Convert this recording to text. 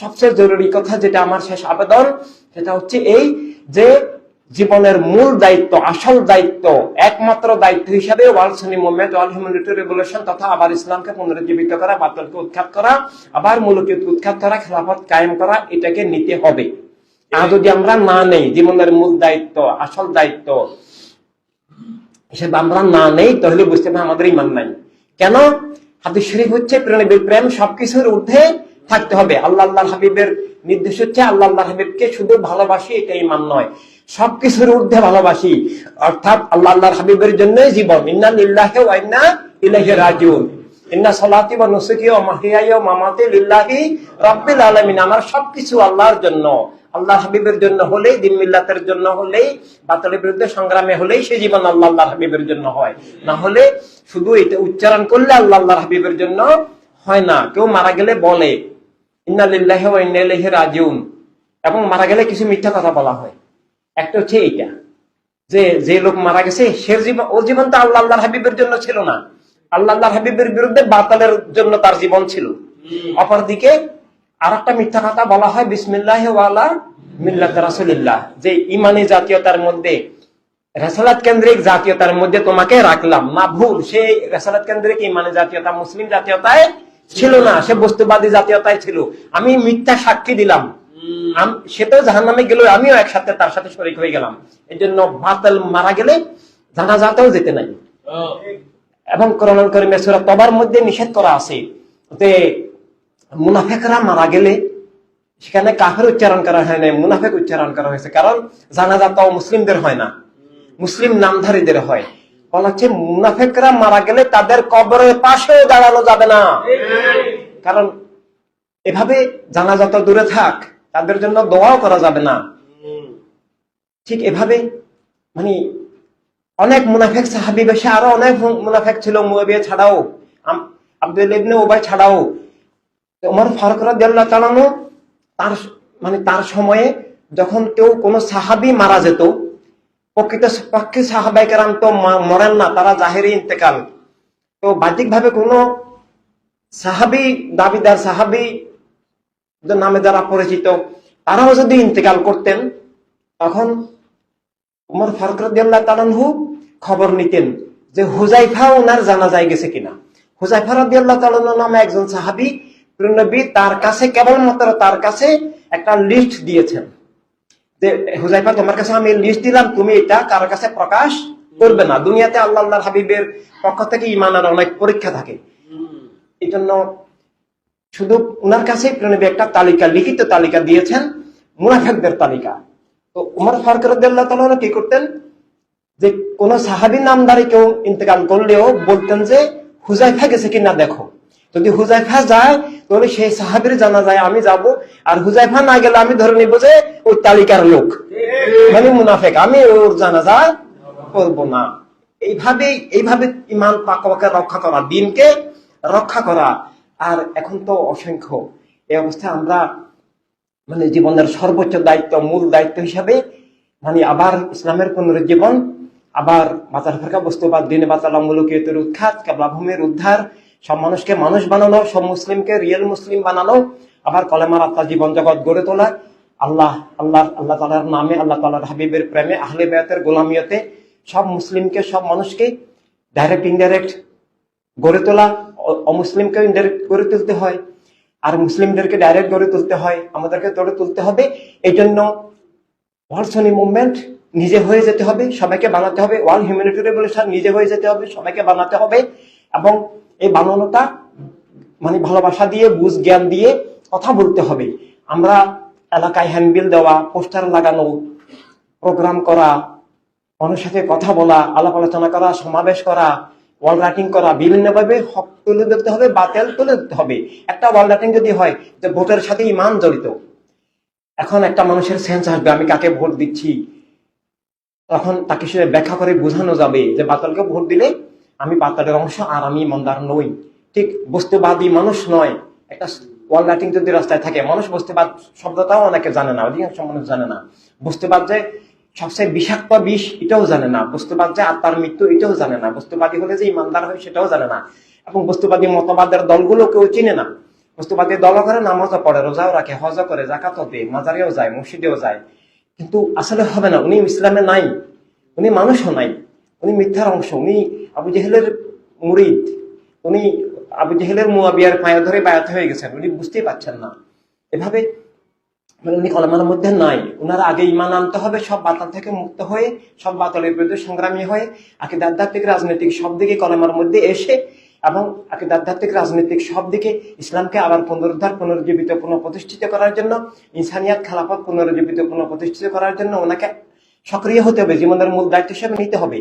সবচেয়ে জরুরি কথা যেটা আমার শেষ আবেদন, সেটা হচ্ছে এই যে জীবনের মূল দায়িত্ব, আসল দায়িত্ব, একমাত্র দায়িত্ব হিসাবে ওয়ার্ল্ড সুনি মুভমেন্ট, ওয়ার্ল্ড হিউম্যানিটি রেভলিউশন তথা আবার ইসলামকে পুনরুজ্জীবিত করা, বাতিলকে উৎখাত করা, আবার মূলকে উৎখাত করা, খেলাফত কায়েম করা, এটাকে নিতে হবে। আর যদি আমরা না নেই, জীবনের মূল দায়িত্ব, আসল দায়িত্ব হিসেবে আমরা না নেই, তাহলে বুঝতে হবে আমাদের ইমান নাই। কেন? হাদিস শরীফ হচ্ছে প্রেম সবকিছুর ঊর্ধ্বে থাকতে হবে। আল্লাহ আল্লাহ হাবিবের নির্দেশ হচ্ছে আল্লাহ আল্লাহ হাবিবকে শুধু ভালোবাসি এটা ইমান নয়। সবকিছুর ঊর্ধ্বে ভালোবাসি। অর্থাৎ আল্লাহ আল্লাহর হাবিবের জন্য জীবন। ইন্না লিল্লাহি ওয়া ইন্না ইলাইহি রাজিউন। ইন্না সলাতি ওয়া নুসুকি ওয়া মাহিয়াই ওয়া মামাতি লিল্লাহি রাব্বিল আলামিন। আমার সবকিছু আল্লাহর জন্য। আল্লাহ হাবিবের জন্য হলেই, দিন মিল্লাতের জন্য হলেই, বাতলের বিরুদ্ধে সংগ্রামে হলেই সে জীবন আল্লাহ আল্লাহ হাবিবের জন্য হয়। না হলে শুধু এটা উচ্চারণ করলে আল্লাহ আল্লাহ হাবিবের জন্য হয় না। কেউ মারা গেলে বলে। রাজিউন। এবং মারা গেলে কিছু মিথ্যা কথা বলা হয়। একটা হচ্ছে এইটা, যে যে লোক মারা গেছে, সে জীবন ওর জীবন তো আল্লাহ আল্লাহর হাবিবের জন্য ছিল না। আল্লাহ আল্লাহর হাবিবের বিরুদ্ধে বাতালের জন্য তার জীবন ছিল। অপরদিকে আর একটা মিথ্যা কথা বলা হয়, বিসমিল্লাহ ওয়ালা মিল্লাত রাসূলিল্লাহ, যে ইমানি জাতীয়তার মধ্যে, রেসালাত কেন্দ্রিক জাতীয়তার মধ্যে তোমাকে রাখলাম। না ভুল সে রেসালাত কেন্দ্রিক ইমানি জাতীয়তা, মুসলিম জাতীয়তায় ছিল না সে বস্তুবাদী জাতীয়তায় ছিল। আমি মিথ্যা সাক্ষী দিলাম। সে তো জাহান নামে গেল আমিও একসাথে তার সাথে শরিক হয়ে গেলাম। এই জন্য বাতাল মারা গেলে জানাজাতেও যেতে নাই। এবং করোনাল করিমে সুরা তবার মধ্যে নিষেধ করা আছে যে মুনাফেকরা মারা গেলে সেখানে কাফের উচ্চারণ করা হয় না মুনাফেক উচ্চারণ করা হয়েছে। কারণ জানাজা তো মুসলিমদের হয় না। মুসলিম নামধারীদের হয়। বলা হচ্ছে মুনাফেকরা মারা গেলে তাদের কবরের পাশেও দাঁড়ানো যাবে না। কারণ এভাবে জানা যত দূরে থাক, তাদের জন্য দোয়াও করা যাবে না। ঠিক এভাবে মানে অনেক মুনাফেক সাহাবি বেশে, আরও অনেক মুনাফেক ছিল মুয়াবিয়া ছাড়াও আব্দুল ইবনে উবাই ছাড়াও। ওমর ফারুক রাদিয়াল্লাহু তাআলা তার মানে তার সময়ে যখন কেউ কোনো সাহাবি মারা যেত প্রকৃত পক্ষে সাহাবাই তো মরেন না, তারা জাহেরি ইন্তেকাল। তো বাহ্যিক ভাবে কোনো সাহাবি দাবিদার সাহাবি নামে যারা পরিচিত, তারাও যদি ইন্তেকাল করতেন, তখন উমর ফারুক রাদিয়াল্লাহু তাআলা আনহু খবর নিতেন যে হুজাইফা ওনার জানা যায় গেছে কিনা। হুজাইফা রাদিয়াল্লাহু তাআলা আনহু নামে একজন সাহাবী নবী, তার কাছে কেবলমাত্র তার কাছে একটা লিস্ট দিয়েছেন। যে হুজাইফা, তোমার কাছে আমি লিস্ট দিলাম, তুমি এটা কারোর কাছে প্রকাশ করবে না। দুনিয়াতে আল্লাহ আল্লাহর হাবিবের পক্ষ থেকে ইমানের অনেক পরীক্ষা থাকে। এই জন্য শুধু উনার কাছে প্রণবী একটা তালিকা, লিখিত তালিকা দিয়েছেন, মুনাফেকদের তালিকা। তো উমর ফারুক রাদিয়াল্লাহু তাআলা কি করতেন? যে কোন সাহাবী নামদারি কেউ ইন্তেকাল করলেও বলতেন যে, হুজাইফা গেছে কিনা দেখো। যদি হুজাইফা যায়, তাহলে সেই সাহাবীর জানা যায় আমি যাব। আর হুজাইফা না গেলে আমি ধরে নিব যে ওই তালিকার লোক। মানে মুনাফেক, আমি ওর জানাজা করব না। এইভাবে এইভাবে ইমান পাকাকে রক্ষা করা, দিনকে রক্ষা করা। আর এখন তো অসংখ্য। এই অবস্থায় আমরা মানে জীবনের সর্বোচ্চ দায়িত্ব, মূল দায়িত্ব হিসাবে মানে আবার ইসলামের পুনরুজ্জীবন, আবার বাজার ফেরকা বস্তুবাদ দিনে বাতালা মুলুকিয়তের উৎখাত, কেবলাভূমির উদ্ধার সব মানুষকে মানুষ বানানো সব মুসলিমকে রিয়েল মুসলিম বানানো আবার কলেমার আত্মা জীবন জগৎ গড়ে তোলা। আল্লাহ আল্লাহ আল্লাহ তালার নামে, আল্লাহ তালার হাবিবের প্রেমে, আহলে বেয়াতের গোলামিয়তে সব মুসলিমকে, সব মানুষকে ডাইরেক্ট ইনডাইরেক্ট গড়ে তোলা। অমুসলিমকে ইনডাইরেক্ট গড়ে তুলতে হয়। আর মুসলিমদেরকে ডাইরেক্ট গড়ে তুলতে হয়। আমাদেরকে গড়ে তুলতে হবে। এই জন্য ওয়ার্ল্ড মুভমেন্ট নিজে হয়ে যেতে হবে। সবাইকে বানাতে হবে। ওয়ার্ল্ড হিউম্যানিটি রেভলিউশন নিজে হয়ে যেতে হবে। সবাইকে বানাতে হবে। এবং এই বানানোটা মানে ভালোবাসা দিয়ে, বুঝ জ্ঞান দিয়ে কথা বলতে হবে। আমরা এলাকায় হ্যান্ডবিল দেওয়া, পোস্টার লাগানো, প্রোগ্রাম করা, মানুষের সাথে কথা বলা, আলাপ আলোচনা করা, সমাবেশ করা ওয়াল রাইটিং করা, বিভিন্নভাবে হক তুলে ধরতে হবে বাতিল তুলে ধরতে হবে। একটা ওয়াল রাইটিং যদি হয়, যে ভোটের সাথে ইমান জড়িত, এখন একটা মানুষের সেন্স আসবে, আমি কাকে ভোট দিচ্ছি? তখন তাকে সে ব্যাখ্যা করে বোঝানো যাবে যে বাতালকে ভোট দিলে আমি বাতালের অংশ আর আমি ইমানদার নই। ঠিক, বস্তুবাদী মানুষ নয়। একটা ওয়াল রাইটিং যদি রাস্তায় থাকে, মানুষ বস্তুবাদ শব্দটাও অনেকে জানে না, অধিকাংশ মানুষ জানে না। বস্তুবাদ যে সবচেয়ে বিষাক্ত বিষ, এটাও জানে না। বস্তুবাদ যে আত্মার মৃত্যু, এটাও জানে না। বস্তুবাদী হলে যে ইমানদার হয়, সেটাও জানে না। এবং বস্তুবাদী মতবাদের দলগুলো কেউ চিনে না। বস্তুবাদী দল করে নামাজও পড়ে, রোজাও রাখে, হজও করে জাকাতও দেয়, মাজারেও যায়, মসজিদেও যায়। কিন্তু আসলে হবে না। উনি ইসলামে নাই। উনি মানুষও নাই। উনি মিথ্যার অংশ। উনি আবু জেহেলের মুরিদ, উনি আবু জেহেলের মুয়াবিয়ার পায়া ধরে বায়াত হয়ে গেছেন। উনি বুঝতেই পারছেন না। এভাবে মানে উনি কলমার মধ্যে নাই। ওনার আগে ইমান আনতে হবে, সব বাতাল থেকে মুক্ত হয়ে, সব বাতলের বিরুদ্ধে সংগ্রামী হয়ে আকিদ আধ্যাত্মিক রাজনৈতিক সব দিকে কলমার মধ্যে এসে এবং আকিদ আধ্যাত্মিক রাজনৈতিক সব দিকে ইসলামকে আবার পুনরুদ্ধার, পুনরুজ্জীবিত, পুনঃপ্রতিষ্ঠিত করার জন্য, ইনসানিয়াত খালাফত পুনরুজ্জীবিত, পুনঃপ্রতিষ্ঠিত করার জন্য ওনাকে সক্রিয় হতে হবে। জীবনের মূল দায়িত্ব হিসেবে নিতে হবে।